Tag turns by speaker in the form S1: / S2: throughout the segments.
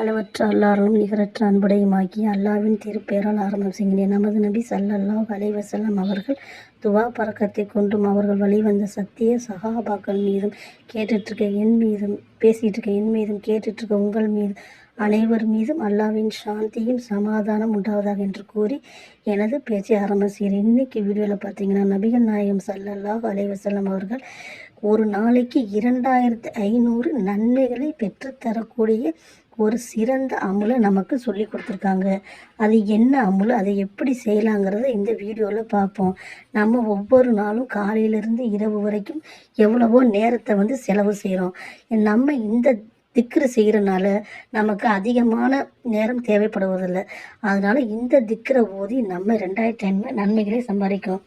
S1: அளவற்ற அல்லாரலும் நிகரற்ற அன்புடையுமாக்கி அல்லாவின் திருப்பெயரால் ஆரம்பம் செய்கிறேன். நமது நபி ஸல்லல்லாஹு அலைவசல்லம் அவர்கள் துவா பறக்கத்தை கொண்டும் அவர்கள் வழிவந்த சத்திய சகாபாக்கள் மீதும் கேட்டுட்ருக்க என் மீதும் பேசிகிட்டு இருக்க என் மீதும் கேட்டுட்ருக்க உங்கள் மீது அனைவர் மீதும் அல்லாஹ்வின் சாந்தியும் சமாதானம் உண்டாவதாக என்று கூறி எனது பேச்சை ஆரம்பம் செய்கிறேன். இன்னைக்கு வீடியோவில் பார்த்தீங்கன்னா நபிகள் நாயகம் சல்லல்லாஹ் அலைவசல்லம் அவர்கள் ஒரு நாளைக்கு இரண்டாயிரத்து ஐநூறு நன்மைகளை பெற்றுத்தரக்கூடிய ஒரு சிறந்த அமுலை நமக்கு சொல்லி கொடுத்துருக்காங்க. அது என்ன அமுல் அதை எப்படி செய்யலாங்கிறத இந்த வீடியோவில் பார்ப்போம். நம்ம ஒவ்வொரு நாளும் காலையிலேருந்து இரவு வரைக்கும் எவ்வளவோ நேரத்தை வந்து செலவு செய்கிறோம் நம்ம இந்த திக்ரு செய்கிறனால நமக்கு அதிகமான நேரம் தேவைப்படுவதில்லை. அதனால் இந்த திக்ரை ஓதி நம்ம ரெண்டாயிரத்தி ஐநூறு நன்மைகளை சம்பாதிக்கும்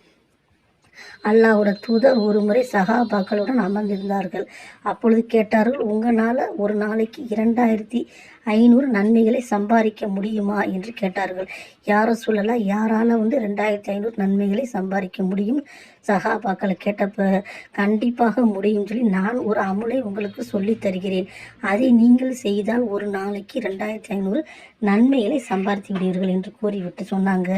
S1: அல்லாஹோட தூதர் ஒரு முறை சகாபாக்களுடன் அமர்ந்திருந்தார்கள். அப்பொழுது கேட்டார்கள் உங்களால் ஒரு நாளைக்கு இரண்டாயிரத்தி ஐநூறு நன்மைகளை சம்பாதிக்க முடியுமா? என்று கேட்டார்கள். யாரும் சொல்லலாம் யாரால் வந்து ரெண்டாயிரத்தி ஐநூறு நன்மைகளை சம்பாதிக்க முடியும்? சகாபாக்களை கேட்டப்ப கண்டிப்பாக முடியும் சொல்லி நான் ஒரு அமுலை உங்களுக்கு சொல்லி தருகிறேன். அதை நீங்கள் செய்தால் ஒரு நாளைக்கு ரெண்டாயிரத்தி ஐநூறு நன்மைகளை சம்பாதித்து விடுவீர்கள் என்று கூறிவிட்டு சொன்னாங்க.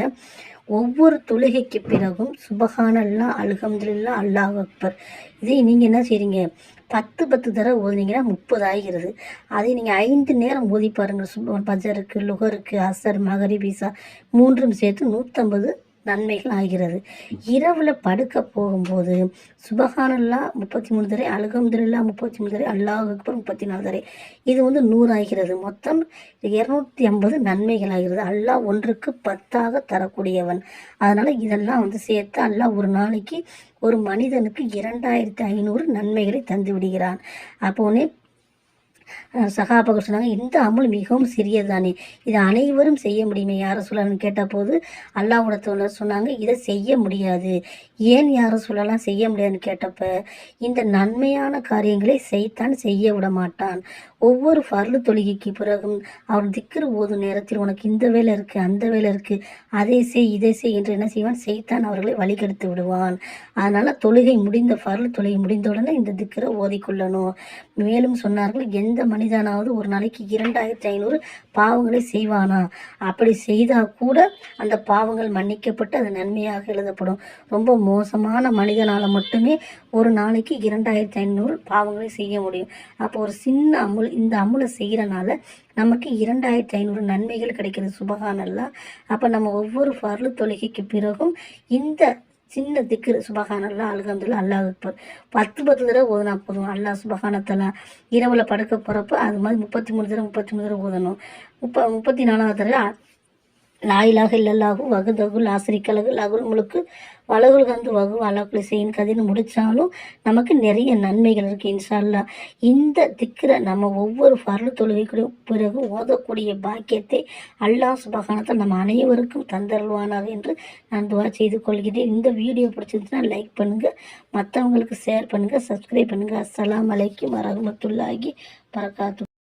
S1: ஒவ்வொரு தொழுகைக்கு பிறகும் சுபஹானல்லா அல்ஹம்துலில்லா அல்லாஹ் அக்பர். இதை நீங்கள் என்ன செய்றீங்க? பத்து பத்து தடவை ஓதுனீங்கன்னா முப்பது ஆகிறது அதை நீங்கள் ஐந்து நேரம் ஓதி பாருங்கள் சுப பஜருக்கு லுகருக்கு அசர் மகரி பீசா மூன்றும் சேர்த்து நூற்றம்பது நன்மைகள் ஆகிறது. இரவில் படுக்க போகும்போது சுபகானல்லா முப்பத்தி மூணு தரை அலகம்துல்லா முப்பத்தி மூணு தரை அல்லாஹ் அக்பர் முப்பத்தி நாலு தரை இது வந்து நூறு ஆகிறது மொத்தம் இரநூத்தி ஐம்பது நன்மைகள் ஆகிறது. அல்லாஹ் ஒன்றுக்கு பத்தாக தரக்கூடியவன். அதனால் இதெல்லாம் வந்து சேர்த்து அல்லாஹ் ஒரு நாளைக்கு ஒரு மனிதனுக்கு இரண்டாயிரத்தி ஐநூறு நன்மைகளை தந்து விடுகிறான். அப்போனே சகாபகர் சொன்னாங்க இந்த அமல் மிகவும் சிறியது தானே இது அனைவரும் செய்ய முடியுமே? யாரை சொல்லலாம்னு கேட்டபோது அல்லாஹ்வோட தோழர் சொன்னாங்க இதை செய்ய முடியாது. ஏன் யாரை சொல்லலாம் செய்ய முடியாதுன்னு கேட்டப்ப இந்த நன்மையான காரியங்களை செய்தான் செய்ய விட மாட்டான். ஒவ்வொரு ஃபர்லு தொழுகைக்கு பிறகும் அவன் திக்கிற ஓதும் நேரத்தில் உனக்கு இந்த வேலை இருக்குது அந்த வேலை இருக்குது அதை செய் இதை செய் என்று என்ன செய்வான்? செய்தான் அவர்களை வழிகெடுத்து விடுவான். அதனால் தொழுகை முடிந்த ஃபர்லு தொழுகை முடிந்தவுடனே இந்த திக்கரை ஓதிக்கொள்ளணும். மேலும் சொன்னார்கள் எந்த மனிதனாவது ஒரு நாளைக்கு இரண்டாயிரத்தி ஐநூறு பாவங்களை செய்வானா? அப்படி செய்தால் கூட அந்த பாவங்கள் மன்னிக்கப்பட்டு அது நன்மையாக எழுதப்படும். ரொம்ப மோசமான மனிதனால் மட்டுமே ஒரு நாளைக்கு இரண்டாயிரத்தி ஐநூறு பாவங்களை செய்ய முடியும். அப்போ ஒரு சின்ன அமுல் இந்த அமுலை செய்கிறனால நமக்கு இரண்டாயிரத்தி ஐநூறு நன்மைகள் கிடைக்கிறது. சுபகானல்லாம் அப்போ நம்ம ஒவ்வொரு ஃபர்லு தொழுகைக்கு பிறகும் இந்த சின்ன திக்கு சுபகானல்லாம் அழுகந்துள்ள அல்லாஹ் அக்பர். பத்து பத்து தடவை ஓதுனா போதும். அல்லாஹ் சுபகானத்தெல்லாம் இரவில் படுக்க போகிறப்ப அது மாதிரி முப்பத்தி மூணு தடவை முப்பத்தி மூணு தடவை ஓதணும். முப்ப முப்பத்தி நாலாவது தடவை லாயிலாக இல்லல்லாஹு வகுதகு லாசிரிக்கலகு லகுல் முழுக்கு வலகுல் கந்து வகு வலாக்குலை செய்யின் கதின்னு முடித்தாலும் நமக்கு நிறைய நன்மைகள் இருக்குது இன்ஷால்லா இந்த திக்கிற நம்ம ஒவ்வொரு பருள் தொழுகைக்குரிய பிறகு ஓதக்கூடிய பாக்கியத்தை அல்லாஹ் சுபகானத்தை நம்ம அனைவருக்கும் தந்தருள்வானாக என்று நான் துவா செய்து கொள்கிறேன். இந்த வீடியோ பிடிச்சிருந்துச்சுன்னா லைக் பண்ணுங்கள் மற்றவங்களுக்கு ஷேர் பண்ணுங்கள் சப்ஸ்கிரைப் பண்ணுங்கள் அஸ்லாம் அலைக்கும் வரஹ்மத்துல்லாஹி பறக்காத்து